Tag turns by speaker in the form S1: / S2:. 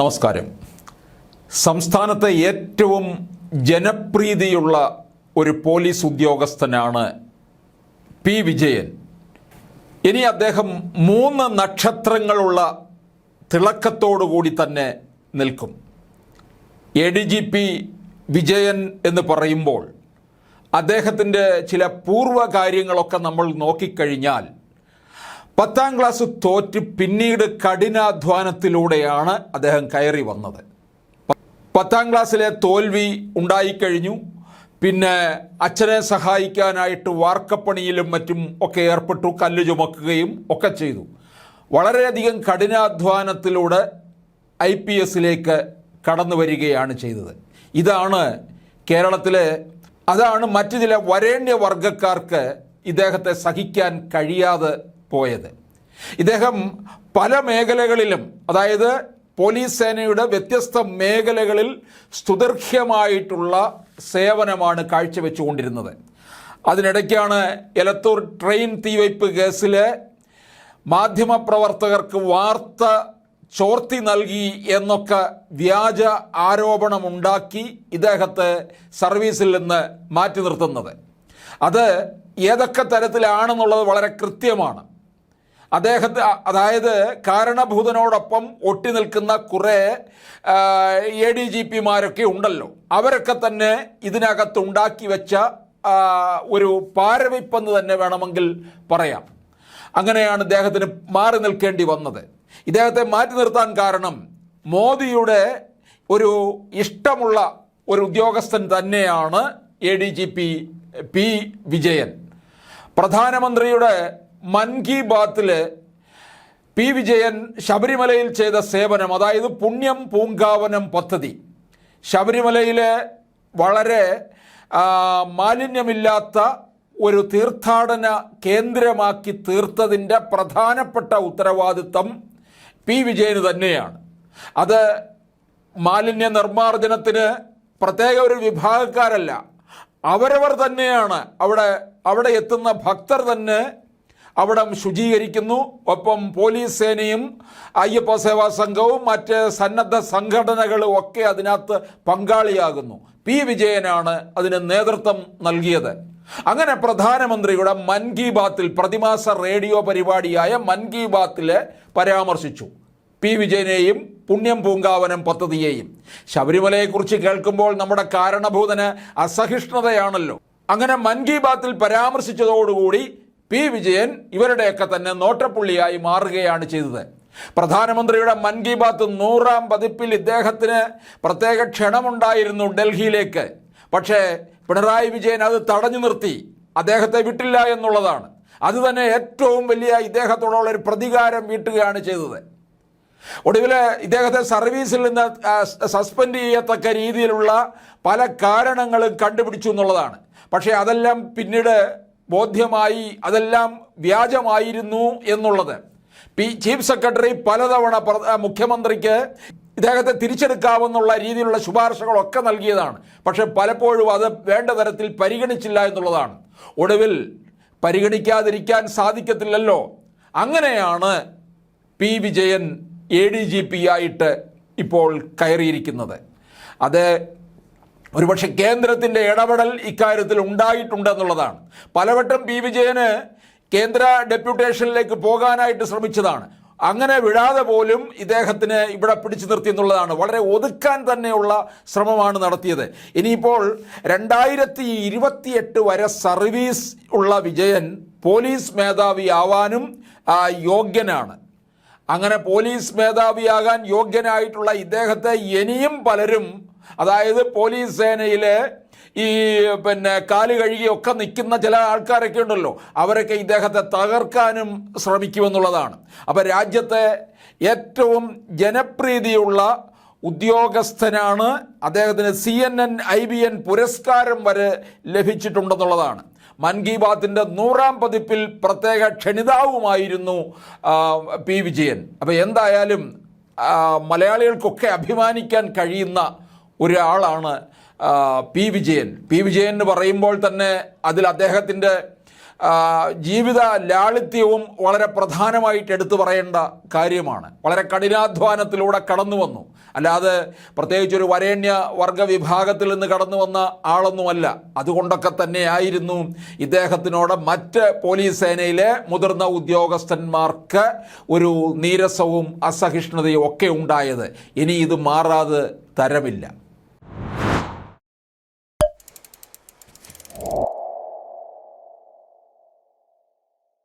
S1: നമസ്കാരം. സംസ്ഥാനത്തെ ഏറ്റവും ജനപ്രീതിയുള്ള ഒരു പോലീസ് ഉദ്യോഗസ്ഥനാണ് പി. വിജയൻ. ഇനി അദ്ദേഹം മൂന്ന് നക്ഷത്രങ്ങളുള്ള തിളക്കത്തോടുകൂടി തന്നെ നിൽക്കും. A D G P Vijayan എന്ന് പറയുമ്പോൾ അദ്ദേഹത്തിന്റെ ചില പൂർവ കാര്യങ്ങളൊക്കെ നമ്മൾ നോക്കിക്കഴിഞ്ഞാൽ പത്താം ക്ലാസ് തോറ്റ് പിന്നീട് കഠിനാധ്വാനത്തിലൂടെയാണ് അദ്ദേഹം കയറി വന്നത്. പത്താം ക്ലാസ്സിലെ തോൽവി ഉണ്ടായിക്കഴിഞ്ഞു. പിന്നെ അച്ഛനെ സഹായിക്കാനായിട്ട് വാർക്കപ്പണിയിലും മറ്റും ഒക്കെ ഏർപ്പെട്ടു. കല്ല് ചുമക്കുകയും ഒക്കെ ചെയ്തു. വളരെയധികം കഠിനാധ്വാനത്തിലൂടെ ഐ പി എസിലേക്ക് കടന്നു വരികയാണ് ചെയ്തത്. ഇതാണ് കേരളത്തിലെ അതാണ് മറ്റു ചില വരേണ്യ വർഗക്കാർക്ക് ഇദ്ദേഹത്തെ സഹിക്കാൻ കഴിയാതെ പോയത്. ഇദ്ദേഹം പല മേഖലകളിലും അതായത് പോലീസ് സേനയുടെ വ്യത്യസ്ത മേഖലകളിൽ സ്തുതർഹ്യമായിട്ടുള്ള സേവനമാണ് കാഴ്ചവെച്ചുകൊണ്ടിരുന്നത്. അതിനിടയ്ക്കാണ് എലത്തൂർ ട്രെയിൻ തീവയ്പ് കേസിൽ മാധ്യമപ്രവർത്തകർക്ക് വാർത്ത ചോർത്തി നൽകി എന്നൊക്കെ വ്യാജ ആരോപണമുണ്ടാക്കി ഇദ്ദേഹത്തെ സർവീസിൽ നിന്ന് മാറ്റി നിർത്തുന്നത്. അത് ഏതൊക്കെ തരത്തിലാണെന്നുള്ളത് വളരെ കൃത്യമാണ്. അദ്ദേഹത്തെ അതായത് കാരണഭൂതനോടൊപ്പം ഒട്ടി നിൽക്കുന്ന കുറേ എ ഡി ജി പിമാരൊക്കെ ഉണ്ടല്ലോ. അവരൊക്കെ തന്നെ ഇതിനകത്ത് ഉണ്ടാക്കി വെച്ച ഒരു പാരവിപ്പെന്ന് തന്നെ വേണമെങ്കിൽ പറയാം. അങ്ങനെയാണ് ഇദ്ദേഹത്തിന് മാറി നിൽക്കേണ്ടി വന്നത്. ഇദ്ദേഹത്തെ മാറ്റി നിർത്താൻ കാരണം മോദിയുടെ ഒരു ഇഷ്ടമുള്ള ഒരു ഉദ്യോഗസ്ഥൻ തന്നെയാണ് A D G P P Vijayan. പ്രധാനമന്ത്രിയുടെ മൻ കി ബാത്തിൽ പി വിജയൻ ശബരിമലയിൽ ചെയ്ത സേവനം അതായത് പുണ്യം പൂങ്കാവനം പദ്ധതി. ശബരിമലയിലെ വളരെ മാലിന്യമില്ലാത്ത ഒരു തീർത്ഥാടന കേന്ദ്രമാക്കി തീർത്തതിന്റെ പ്രധാനപ്പെട്ട ഉത്തരവാദിത്തം പി വിജയന് തന്നെയാണ്. അത് മാലിന്യ നിർമ്മാർജനത്തിന് പ്രത്യേക ഒരു വിഭാഗക്കാരല്ല അവരവർ തന്നെയാണ് അവിടെ അവിടെ എത്തുന്ന ഭക്തർ തന്നെ അവിടം ശുചീകരിക്കുന്നു. ഒപ്പം പോലീസ് സേനയും അയ്യപ്പ സേവാ സംഘവും മറ്റ് സന്നദ്ധ സംഘടനകളും ഒക്കെ അതിനകത്ത് പങ്കാളിയാകുന്നു. പി. വിജയനാണ് അതിന് നേതൃത്വം നൽകിയത്. അങ്ങനെ പ്രധാനമന്ത്രിയുടെ മൻ കി ബാത്തിൽ പ്രതിമാസ റേഡിയോ പരിപാടിയായ മൻ കി ബാത്തിൽ പരാമർശിച്ചു. പി. വിജയനെയും പുണ്യം പൂങ്കാവനം പദ്ധതിയെയും. ശബരിമലയെക്കുറിച്ച് കേൾക്കുമ്പോൾ നമ്മുടെ കാരണഭൂതന് അസഹിഷ്ണുതയാണല്ലോ. അങ്ങനെ മൻ കി ബാത്തിൽ പരാമർശിച്ചതോടുകൂടി പി വിജയൻ ഇവരുടെയൊക്കെ തന്നെ നോട്ടപ്പുള്ളിയായി മാറുകയാണ് ചെയ്തത്. പ്രധാനമന്ത്രിയുടെ മൻ കി ബാത്ത് നൂറാം പതിപ്പിൽ ഇദ്ദേഹത്തിന് പ്രത്യേക ക്ഷണമുണ്ടായിരുന്നു ഡൽഹിയിലേക്ക്. പക്ഷേ പിണറായി വിജയൻ അത് തടഞ്ഞു നിർത്തി. അദ്ദേഹത്തെ വിട്ടില്ല എന്നുള്ളതാണ്. അതുതന്നെ ഏറ്റവും വലിയ ഇദ്ദേഹത്തോടുള്ള ഒരു പ്രതികാരം വീട്ടുകയാണ് ചെയ്തത്. ഒടുവിൽ ഇദ്ദേഹത്തെ സർവീസിൽ നിന്ന് സസ്പെൻഡ് ചെയ്യത്തക്ക രീതിയിലുള്ള പല കാരണങ്ങളും കണ്ടുപിടിച്ചു എന്നുള്ളതാണ്. പക്ഷേ അതെല്ലാം പിന്നീട് ബോധ്യമായി അതെല്ലാം വ്യാജമായിരുന്നു എന്നുള്ളത്. പി ചീഫ് സെക്രട്ടറി പലതവണ മുഖ്യമന്ത്രിക്ക് ഇദ്ദേഹത്തെ തിരിച്ചെടുക്കാമെന്നുള്ള രീതിയിലുള്ള ശുപാർശകളൊക്കെ നൽകിയതാണ്. പക്ഷെ പലപ്പോഴും അത് വേണ്ട തരത്തിൽ പരിഗണിച്ചില്ല എന്നുള്ളതാണ്. ഒടുവിൽ പരിഗണിക്കാതിരിക്കാൻ സാധിക്കത്തില്ലല്ലോ. അങ്ങനെയാണ് P Vijayan A D G P ആയിട്ട് ഇപ്പോൾ കയറിയിരിക്കുന്നത്. അത് ഒരുപക്ഷെ കേന്ദ്രത്തിന്റെ ഇടപെടൽ ഇക്കാര്യത്തിൽ ഉണ്ടായിട്ടുണ്ടെന്നുള്ളതാണ്. പലവട്ടം പി. വിജയന് കേന്ദ്ര ഡെപ്യൂട്ടേഷനിലേക്ക് പോകാനായിട്ട് ശ്രമിച്ചതാണ്. അങ്ങനെ വിടാതെ പോലും ഇദ്ദേഹത്തിന് ഇവിടെ പിടിച്ചു നിർത്തി എന്നുള്ളതാണ്. വളരെ ഒതുക്കാൻ തന്നെയുള്ള ശ്രമമാണ് നടത്തിയത്. ഇനിയിപ്പോൾ രണ്ടായിരത്തി ഇരുപത്തിയെട്ട് വരെ സർവീസ് ഉള്ള വിജയൻ പോലീസ് മേധാവിയാവാനും യോഗ്യനാണ്. അങ്ങനെ പോലീസ് മേധാവിയാകാൻ യോഗ്യനായിട്ടുള്ള ഇദ്ദേഹത്തെ ഇനിയും പലരും അതായത് പോലീസ് സേനയിലെ ഈ പിന്നെ കാൽ കഴുകിയൊക്കെ നിൽക്കുന്ന ചില ആൾക്കാരൊക്കെ ഉണ്ടല്ലോ. അവരൊക്കെ ഇദ്ദേഹത്തെ തകർക്കാനും ശ്രമിക്കുമെന്നുള്ളതാണ്. അപ്പം രാജ്യത്തെ ഏറ്റവും ജനപ്രീതിയുള്ള ഉദ്യോഗസ്ഥനാണ് അദ്ദേഹത്തിന് C N N I B N പുരസ്കാരം വരെ ലഭിച്ചിട്ടുണ്ടെന്നുള്ളതാണ്. മൻ കി ബാത്തിന്റെ നൂറാം പതിപ്പിൽ പ്രത്യേക ക്ഷണിതാവുമായിരുന്നു പി വിജയൻ. അപ്പോൾ എന്തായാലും മലയാളികൾക്കൊക്കെ അഭിമാനിക്കാൻ കഴിയുന്ന ഒരാളാണ് പി വിജയൻ. പി വിജയൻ എന്ന് പറയുമ്പോൾ തന്നെ അതിൽ അദ്ദേഹത്തിന്റെ ജീവിത ലാളിത്യവും വളരെ പ്രധാനമായിട്ട് എടുത്തു പറയേണ്ട കാര്യമാണ്. വളരെ കഠിനാധ്വാനത്തിലൂടെ കടന്നു വന്നു. അല്ലാതെ പ്രത്യേകിച്ച് ഒരു വരേണ്യ വർഗ വിഭാഗത്തിൽ നിന്ന് കടന്നു വന്ന ആളൊന്നുമല്ല. അതുകൊണ്ടൊക്കെ തന്നെയായിരുന്നു ഇദ്ദേഹത്തിനോട് മറ്റ് പോലീസ് സേനയിലെ മുതിർന്ന ഉദ്യോഗസ്ഥന്മാർക്ക് ഒരു നീരസവും അസഹിഷ്ണുതയും ഒക്കെ ഉണ്ടായത്. ഇനി ഇത് മാറാതെ തരമില്ല.